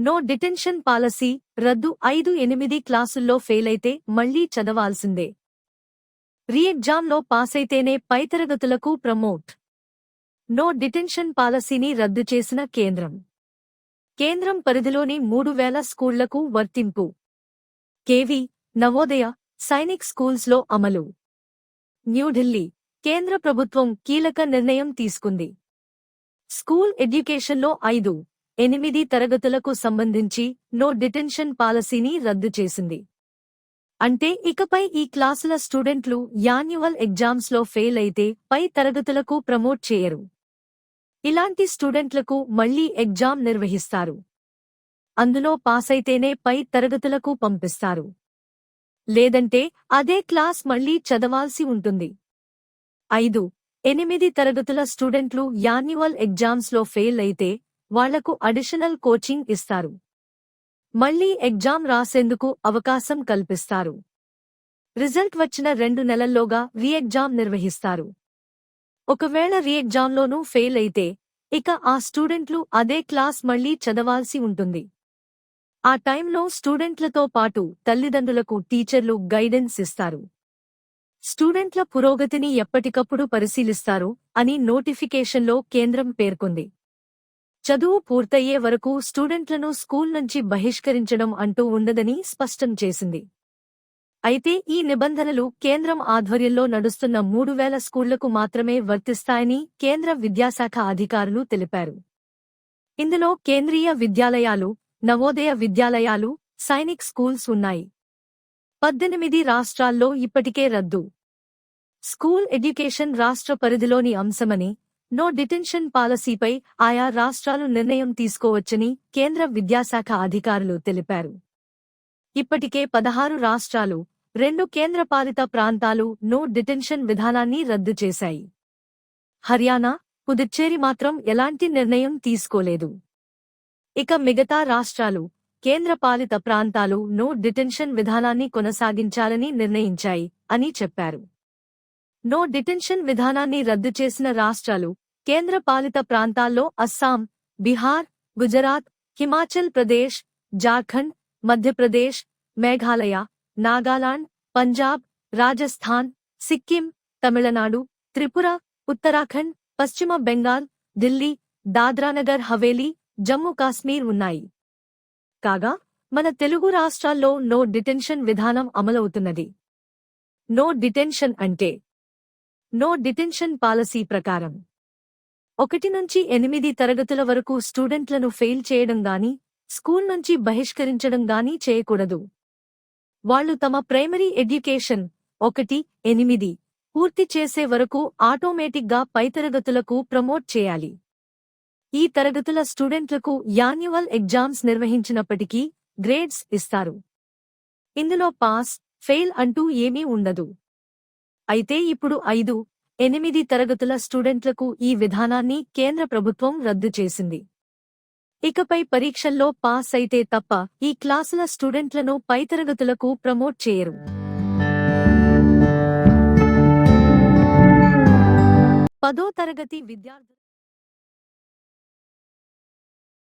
No detention policy రద్దు ఐదు ఎనిమిది క్లాసుల్లో ఫెయిలైతే మళ్ళీ చదవాల్సిందే. రీఎగ్జామ్లో పాసైతేనే పై తరగతులకు ప్రమోట్. నో డిటెన్షన్ పాలసీని రద్దు చేసిన కేంద్రం. కేంద్రం పరిధిలోని మూడు వేల స్కూళ్ళకు వర్తింపు. కేవి నవోదయ సైనిక్ స్కూల్స్లో అమలు. న్యూఢిల్లీ కేంద్ర ప్రభుత్వం కీలక నిర్ణయం తీసుకుంది. స్కూల్ ఎడ్యుకేషన్లో ఐదు. ఎనిమిది తరగతులకు సంబంధించి నో డిటెన్షన్ పాలసీని రద్దు చేసింది. అంటే ఇకపై ఈ క్లాసుల స్టూడెంట్లు యాన్యువల్ ఎగ్జామ్స్లో ఫెయిల్ అయితే పై తరగతులకు ప్రమోట్ చేయరు. ఇలాంటి స్టూడెంట్లకు మళ్ళీ ఎగ్జామ్ నిర్వహిస్తారు. అందులో పాసైతేనే పై తరగతులకు పంపిస్తారు. లేదంటే అదే క్లాస్ మళ్ళీ చదవాల్సి ఉంటుంది. ఐదు ఎనిమిది తరగతుల స్టూడెంట్లు యాన్యువల్ ఎగ్జామ్స్లో ఫెయిల్ అయితే వాళ్ళకు అడిషనల్ కోచింగ్ ఇస్తారు. మళ్ళీ ఎగ్జామ్ రాసేందుకు అవకాశం కల్పిస్తారు. రిజల్ట్ వచ్చిన రెండు నెలల్లోగా రీఎగ్జామ్ నిర్వహిస్తారు. ఒకవేళ రీఎగ్జామ్లోనూ ఫెయిల్ అయితే ఇక ఆ స్టూడెంట్లు అదే క్లాస్ మళ్ళీ చదవాల్సి ఉంటుంది. ఆ టైంలో స్టూడెంట్లతో పాటు తల్లిదండ్రులకు టీచర్లు గైడెన్స్ ఇస్తారు. స్టూడెంట్ల పురోగతిని ఎప్పటికప్పుడు పరిశీలిస్తారు అని నోటిఫికేషన్లో కేంద్రం పేర్కొంది. చదువు పూర్తయ్యే వరకు స్టూడెంట్లను స్కూల్ నుంచి బహిష్కరించడం అంటూ ఉండదని స్పష్టం చేసింది. అయితే ఈ నిబంధనలు కేంద్రం ఆధ్వర్యంలో నడుస్తున్న మూడు వేల స్కూళ్ళకు మాత్రమే వర్తిస్తాయని కేంద్ర విద్యాశాఖ అధికారులు తెలిపారు. ఇందులో కేంద్రీయ విద్యాలయాలు నవోదయ విద్యాలయాలు సైనిక్ స్కూల్స్ ఉన్నాయి. పద్దెనిమిది రాష్ట్రాల్లో ఇప్పటికే రద్దు. స్కూల్ ఎడ్యుకేషన్ రాష్ట్ర పరిధిలోని అంశమని నో డిటెన్షన్ పాలసీపై ఆయా రాష్ట్రాలు నిర్ణయం తీసుకోవచ్చని కేంద్ర విద్యాశాఖ అధికారులు తెలిపారు. ఇప్పటికే పదహారు రాష్ట్రాలు రెండు కేంద్రపాలిత ప్రాంతాలు నో డిటెన్షన్ విధానాన్ని రద్దు చేశాయి. హర్యానా పుదుచ్చేరి మాత్రం ఎలాంటి నిర్ణయం తీసుకోలేదు. ఇక మిగతా రాష్ట్రాలు కేంద్రపాలిత ప్రాంతాలు నో డిటెన్షన్ విధానాన్ని కొనసాగించాలని నిర్ణయించాయి అని చెప్పారు. నో డిటెన్షన్ విధానాన్ని రద్దు చేసిన రాష్ట్రాలు కేంద్రపాలిత ప్రాంతాల్లో అస్సాం బీహార్ గుజరాత్ హిమాచల్ ప్రదేశ్ జార్ఖండ్ మధ్యప్రదేశ్ మేఘాలయ నాగాలాండ్ పంజాబ్ రాజస్థాన్ సిక్కిం తమిళనాడు త్రిపుర ఉత్తరాఖండ్ పశ్చిమ బెంగాల్ ఢిల్లీ దాద్రానగర్ హవేలీ జమ్మూ కాశ్మీర్ ఉన్నాయి. కాగా మన తెలుగు రాష్ట్రాల్లో నో డిటెన్షన్ విధానం అమలవుతున్నది. నో డిటెన్షన్ అంటే నో డిటెన్షన్ పాలసీ ప్రకారం. ఒకటి నుంచి ఎనిమిది తరగతుల వరకు స్టూడెంట్లను ఫెయిల్ చేయడం గాని స్కూల్ నుంచి బహిష్కరించడం గాని చేయకూడదు. వాళ్ళు తమ ప్రైమరీ ఎడ్యుకేషన్ ఒకటి ఎనిమిది పూర్తి చేసే వరకు ఆటోమేటిక్గా పై తరగతులకు ప్రమోట్ చేయాలి. ఈ తరగతుల స్టూడెంట్లకు యాన్యువల్ ఎగ్జామ్స్ నిర్వహించినప్పటికీ గ్రేడ్స్ ఇస్తారు. ఇందులో పాస్ ఫెయిల్ అంటూ ఏమీ ఉండదు. అయితే ఇప్పుడు ఐదు ఎనిమిది తరగతుల స్టూడెంట్లకు ఈ విధానాన్ని కేంద్ర ప్రభుత్వం రద్దు చేసింది. ఇకపై పరీక్షల్లో పాస్ అయితే తప్ప ఈ క్లాసుల స్టూడెంట్లను పై తరగతులకు ప్రమోట్ చేయరు. పదో తరగతి విద్యార్థులు